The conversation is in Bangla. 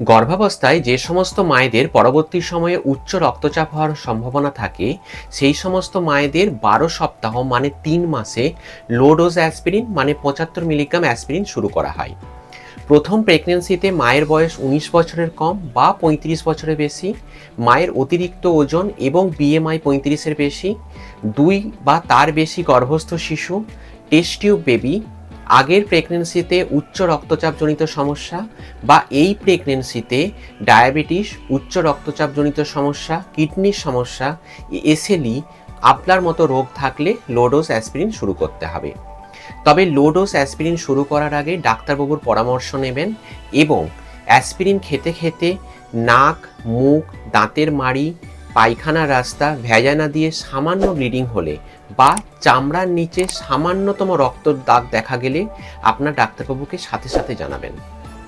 গর্ভাবস্থায় যে সমস্ত মায়েদের পরবর্তী সময়ে উচ্চ রক্তচাপ হওয়ার সম্ভাবনা থাকে, সেই সমস্ত মায়েদের বারো সপ্তাহ মানে তিন মাসে লো ডোজ অ্যাসপিরিন মানে পঁচাত্তর মিলিগ্রাম অ্যাসপিরিন শুরু করা হয়। প্রথম প্রেগনেন্সিতে মায়ের বয়স উনিশ বছরের কম বা পঁয়ত্রিশ বছরের বেশি, মায়ের অতিরিক্ত ওজন এবং বিএমআই পঁয়ত্রিশের বেশি, দুই বা তার বেশি গর্ভস্থ শিশু টেস্ট টিউব বেবি আগের প্রেগনেন্সিতে উচ্চ রক্তচাপজনিত সমস্যা বা এই প্রেগনেন্সিতে ডায়াবেটিস উচ্চ রক্তচাপজনিত সমস্যা কিডনির সমস্যা এসএলই আপনার মতো রোগ থাকলে লোডোস অ্যাসপিরিন শুরু করতে হবে। তবে লোডোস অ্যাসপিরিন শুরু করার আগে ডাক্তারবাবুর পরামর্শ নেবেন এবং অ্যাসপিরিন খেতে খেতে নাক, মুখ, দাঁতের মাড়ি পায়খানার রাস্তা ভ্যাজানা দিয়ে সামান্য ব্লিডিং হলে বা চামড়ার নিচে সামান্যতম রক্তর দাগ দেখা গেলে আপনার ডাক্তারবাবুকে সাথে সাথে জানাবেন।